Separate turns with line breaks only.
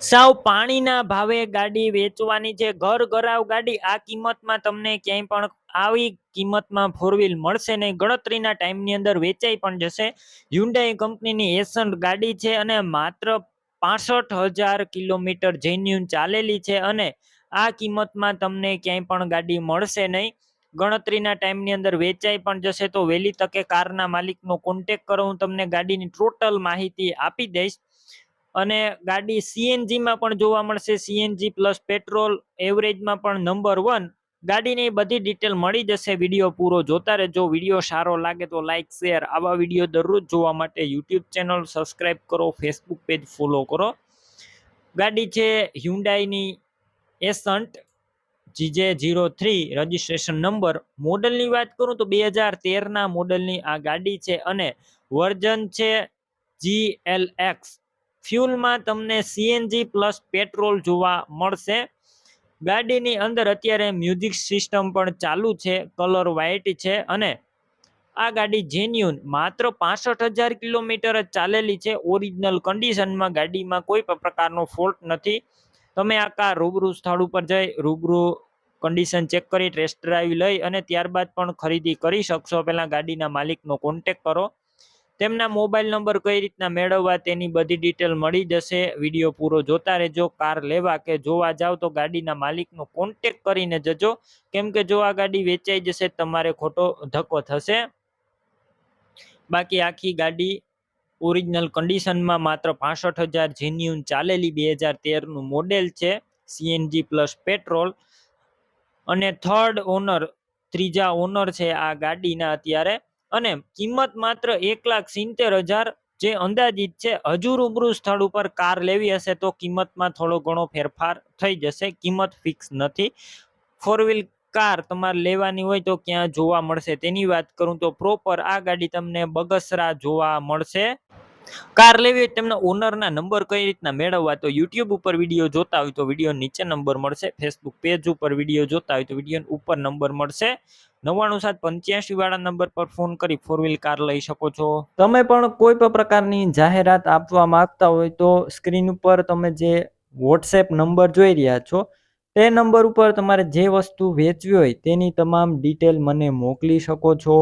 સાવ પાણીના ભાવે ગાડી વેચવાની છે. ઘર ઘરાવ ગાડી આ કિંમતમાં તમને ક્યાંય પણ આવી કિંમતમાં ફોર વ્હીલ મળશે નહીં. ગણતરીના ટાઈમની અંદર વેચાઈ પણ જશે. હ્યુન્ડાઈ કંપનીની એસન ગાડી છે અને માત્ર પાસઠ હજાર કિલોમીટર જેન્યુન ચાલેલી છે અને આ કિંમતમાં તમને ક્યાંય પણ ગાડી મળશે નહીં. ગણતરીના ટાઈમની અંદર વેચાઈ પણ જશે તો વહેલી તકે કારના માલિકનો કોન્ટેક કરો. હું તમને ગાડીની ટોટલ માહિતી આપી દઈશ. અને ગાડી સીએનજીમાં પણ જોવા મળશે. સીએનજી પ્લસ પેટ્રોલ એવરેજમાં પણ નંબર વન ગાડીની બધી ડિટેલ મળી જશે. વીડિયો પૂરો જોતા રહેજો. વીડિયો સારો લાગે તો લાઇક શેર આવા વીડિયો દરરોજ જોવા માટે યુટ્યુબ ચેનલ સબસ્ક્રાઇબ કરો. ફેસબુક પેજ ફોલો કરો. ગાડી છે હ્યુન્ડાઈની Accent GJ zero three registration number મોડલની વાત કરું તો બે હજાર તેરના મોડલની આ ગાડી છે અને વર્ઝન છે જી એલ એક્સ ફ્યુલમાં તમને સીએનજી પ્લસ પેટ્રોલ જોવા મળશે. ગાડીની અંદર અત્યારે મ્યુઝિક સિસ્ટમ પણ ચાલુ છે, કલર વ્હાઇટ છે અને આ ગાડી જેન્યુન માત્ર પાસઠ હજાર કિલોમીટર જ ચાલેલી છે. ઓરિજિનલ કન્ડિશનમાં ગાડીમાં કોઈ પણ પ્રકારનો ફોલ્ટ નથી. તમે આ કાર રૂબરૂ સ્થળ ઉપર જઈ, રૂબરૂ કન્ડિશન ચેક કરી ટેસ્ટ ડ્રાઈવ લઈ અને ત્યારબાદ પણ ખરીદી કરી શકશો. પહેલાં ગાડીના માલિકનો કોન્ટેક કરો. તેમના મોબાઈલ નંબર કઈ રીતના મેળવવા તેની બધી ડિટેલ મળી જશે. વીડિયો પૂરો જોતા રહેજો, કાર લેવા કે જોવા જાવ તો ગાડીના માલિકનો કોન્ટેક કરીને જજો. કેમ કે જો આ ગાડી વેચાઈ જશે, તમારે ખોટો ધક્કો થશે. બાકી આખી ગાડી ઓરિજિનલ કન્ડિશનમાં માત્ર પાસઠ હજાર જેન્યુન ચાલેલી બે હજાર તેરનું મોડેલ છે સીએનજી પ્લસ પેટ્રોલ અને થર્ડ ઓનર ત્રીજા ઓનર છે આ ગાડીના અત્યારે. અને કિંમત માત્ર એક લાખ સિત્તેર હજાર જે અંદાજિત છે, હજુ રૂબરૂ સ્થળ ઉપર કાર લેવી હશે તો કિંમતમાં થોડો ઘણો ફેરફાર થઈ જશે. કિંમત ફિક્સ નથી. ફોર વ્હીલ કાર તમારે લેવાની હોય તો ક્યાં જોવા મળશે? તેની વાત કરું તો પ્રોપર આ ગાડી તમને બગસરા જોવા મળશે. કાર લેવી હોય તેમના ઓનરના નંબર કઈ રીતના મેળવવા? તો યુટ્યુબ ઉપર વીડિયો જોતા હોય તો વીડિયો નીચે નંબર મળશે. ફેસબુક પેજ ઉપર વીડિયો જોતા હોય તો વીડિયો ઉપર નંબર મળશે. નવ્વાણું સાત પંચ્યાસી વાળા નંબર પર ફોન કરી ફોર વ્હીલ કાર લઈ શકો છો. તમે પણ કોઈ પણ પ્રકારની જાહેરાત આપવા માંગતા હોય તો સ્ક્રીન ઉપર તમે જે વોટ્સએપ નંબર જોઈ રહ્યા છો, તે નંબર ઉપર તમારે જે વસ્તુ વેચવી હોય તેની તમામ ડિટેલ મને મોકલી શકો છો.